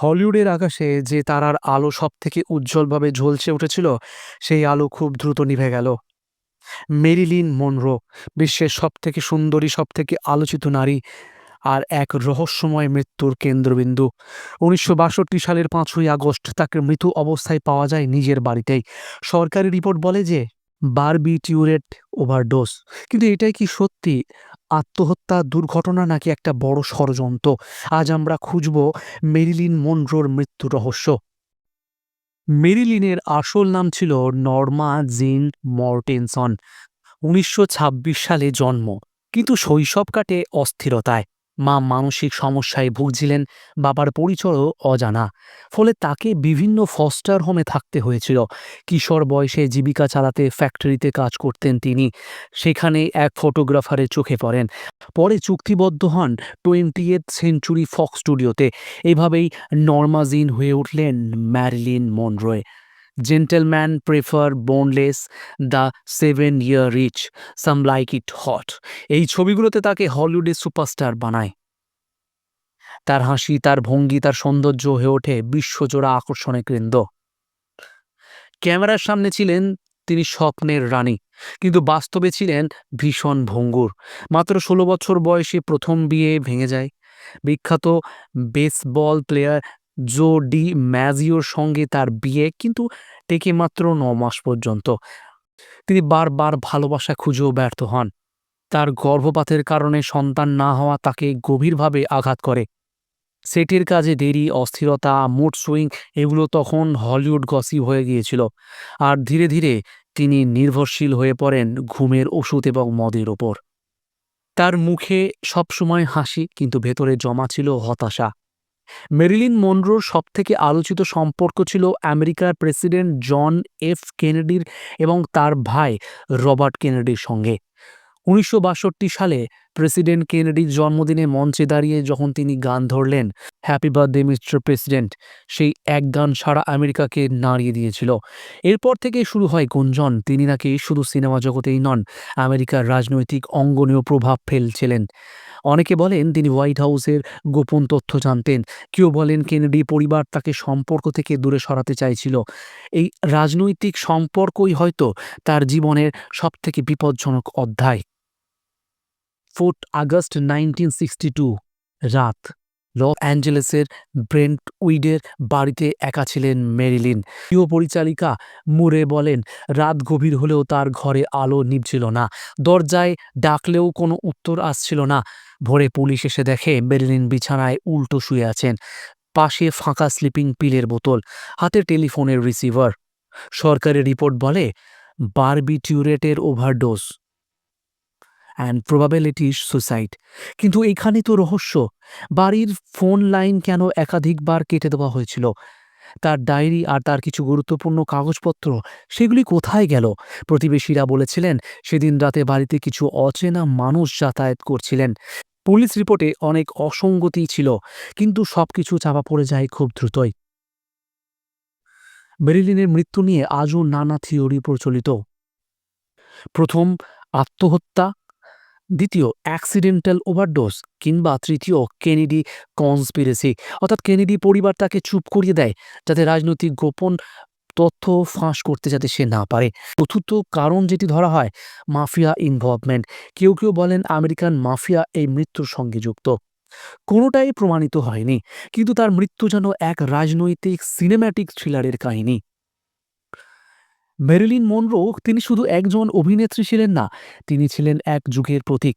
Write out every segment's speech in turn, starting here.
হলিউডের আকাশে যে তারার আলো সব থেকে উজ্জ্বলভাবে ঝলসে উঠেছিল, সেই আলো খুব দ্রুত নিভে গেল। মেরিলিন মনরো, বিশ্বের সব থেকে সুন্দরী সব থেকে আলোচিত নারী আর এক রহস্যময় মৃত্যুর কেন্দ্রবিন্দু। উনিশশো বাষট্টি সালের পাঁচই আগস্ট তাকে মৃত অবস্থায় পাওয়া যায় নিজের বাড়িতেই। সরকারি রিপোর্ট বলে যে, বারবিটিউরেট ওভারডোজ। কিন্তু এটাই কি সত্যি? আত্মহত্যা দুর্ঘটনা নাকি একটা বড় ষড়যন্ত্র? আজ আমরা খুঁজব মেরিলিন মন্ড্রোর মৃত্যু রহস্য। মেরিলিনের আসল নাম ছিল নর্মা জিন মর্টেনসন। উনিশশো ছাব্বিশ সালে জন্ম, কিন্তু শৈশব কাটে অস্থিরতায়। মা মানসিক সমস্যায় ভুগছিলেন, বাবার পরিচয়ও অজানা। ফলে তাকে বিভিন্ন ফস্টার হোমে থাকতে হয়েছিল। কিশোর বয়সে জীবিকা চালাতে ফ্যাক্টরিতে কাজ করতেন তিনি। সেখানে এক ফটোগ্রাফারের চোখে পড়েন। পরে চুক্তিবদ্ধ হন টোয়েন্টি এইথ সেঞ্চুরি ফক্স স্টুডিওতে এভাবেই নর্মাজিন হয়ে উঠলেন Marilyn Monroe. Gentleman prefer blondes the seven year itch some like it hot এই ছবিগুলোতে তাকে হলিউডের সুপারস্টার বানায়। তার হাসি, তার ভঙ্গি, তার সৌন্দর্য হয়ে ওঠে বিশ্বজোড়া আকর্ষণের কেন্দ্র। ক্যামেরার সামনে ছিলেন তিনি স্বপ্নের রানী, কিন্তু বাস্তবে ছিলেন ভীষণ ভঙ্গুর। মাত্র ষোলো বছর বয়সে প্রথম বিয়ে ভেঙে যায়। বিখ্যাত বেসবল প্লেয়ার জো ডি ম্যাজিওর সঙ্গে তার বিয়ে, কিন্তু টেকে মাত্র ন মাস পর্যন্ত। তিনি বারবার ভালোবাসা খুঁজেও ব্যর্থ হন। তার গর্ভপাতের কারণে সন্তান না হওয়া তাকে গভীরভাবে আঘাত করে। সেটের কাজে দেরি, অস্থিরতা, মুড সুইং এগুলো তখন হলিউড গসিপ হয়ে গিয়েছিল। আর ধীরে ধীরে তিনি নির্ভরশীল হয়ে পড়েন ঘুমের ওষুধ এবং মদের ওপর। তার মুখে সবসময় হাসি, কিন্তু ভেতরে জমা ছিল হতাশা। মেরিলিন মনরোর সবথেকে আলোচিত সম্পর্ক ছিল আমেরিকার প্রেসিডেন্ট জন এফ কেনেডির এবং তার ভাই রবার্ট কেনেডির সঙ্গে। উনিশশো বাষট্টি সালে প্রেসিডেন্ট কেনেডির জন্মদিনে মঞ্চে দাঁড়িয়ে যখন তিনি গান ধরলেন হ্যাপি বার্থডে মিস্টার প্রেসিডেন্ট সেই এক গান সারা আমেরিকাকে নাড়িয়ে দিয়েছিল। এরপর থেকে শুরু হয় গুঞ্জন, তিনি নাকি শুধু সিনেমা জগতেই নন, আমেরিকার রাজনৈতিক অঙ্গনেও প্রভাব ফেলছিলেন। অনেকে বলেন তিনি হোয়াইট হাউসের গোপন তথ্য জানতেন, কেউ বলেন কেনেডি পরিবার তাকে সম্পর্ক থেকে দূরে সরাতে চাইছিল। এই রাজনৈতিক সম্পর্কই হয়তো তার জীবনের সবথেকে বিপজ্জনক অধ্যায়। Fourth August nineteen sixty two, রাত। লস অ্যাঞ্জেলেসের ব্রেন্ট উইডের বাড়িতে একা ছিলেন মেরিলিন। প্রিয় পরিচালিকা মুরে বলেন, রাত গভীর হলেও তার ঘরে আলো নিভছিল না। দরজায় ডাকলেও কোনো উত্তর আসছিল না। ভোরে পুলিশ এসে দেখে মেরিলিন বিছানায় উল্টো শুয়ে আছেন। পাশে ফাঁকা স্লিপিং পিলের বোতল হাতে টেলিফোনের রিসিভার। সরকারি রিপোর্ট বলে বারবিটিউরেটের ওভারডোজ। অ্যান্ড প্রবাবিলিটি সুসাইড কিন্তু এখানে তো রহস্য। বাড়ির ফোন লাইন কেন একাধিকবার কেটে দেওয়া হয়েছিল? তার ডায়েরি আর তার কিছু গুরুত্বপূর্ণ কাগজপত্র, সেগুলি কোথায় গেল? প্রতিবেশীরা বলেছিলেন, সেদিন রাতে বাড়িতে কিছু অচেনা মানুষ যাতায়াত করছিলেন। পুলিশ রিপোর্টে অনেক অসঙ্গতি ছিল, কিন্তু সবকিছু চাপা পড়ে যায় খুব দ্রুতই। মেরিলিনের মৃত্যু নিয়ে আজও নানা থিওরি প্রচলিত। প্রথম, আত্মহত্যা দ্বিতীয় অ্যাক্সিডেন্টাল ওভারডোজ কিংবা তৃতীয় কেনেডি কনস্পিরেসি অর্থাৎ কেনেডি পরিবার তাকে চুপ করিয়ে দেয়, যাতে রাজনৈতিক গোপন তথ্য ফাঁস করতে যাতে সে না পারে। চতুর্থ কারণ যেটি ধরা হয়, মাফিয়া ইনভলভমেন্ট কেউ কেউ বলেন আমেরিকান মাফিয়া এই মৃত্যুর সঙ্গে যুক্ত। কোনোটাই প্রমাণিত হয়নি, কিন্তু তার মৃত্যু যেন এক রাজনৈতিক সিনেম্যাটিক থ্রিলারের কাহিনী। মেরিলিন মনরো তিনি শুধু একজন অভিনেত্রী ছিলেন না, তিনি ছিলেন এক যুগের প্রতীক।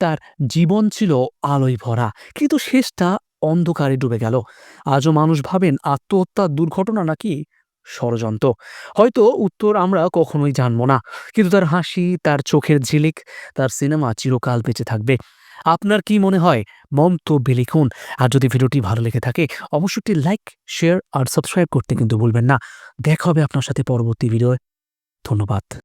তার জীবন ছিল আলোয় ভরা, কিন্তু শেষটা অন্ধকারে ডুবে গেল। আজও মানুষ ভাবেন আত্মহত্যার দুর্ঘটনা নাকি ষড়যন্ত্র। হয়তো উত্তর আমরা কখনোই জানব না, কিন্তু তার হাসি, তার চোখের ঝিলিক, তার সিনেমা চিরকাল বেঁচে থাকবে। আপনার কি মনে হয়? মন্তব্যে লিখুন। আর যদি ভিডিওটি ভালো লেগে থাকে, অবশ্যই লাইক, শেয়ার আর সাবস্ক্রাইব করতে কিন্তু ভুলবেন না। দেখা হবে আপনার সাথে পরবর্তী ভিডিওয়। ধন্যবাদ।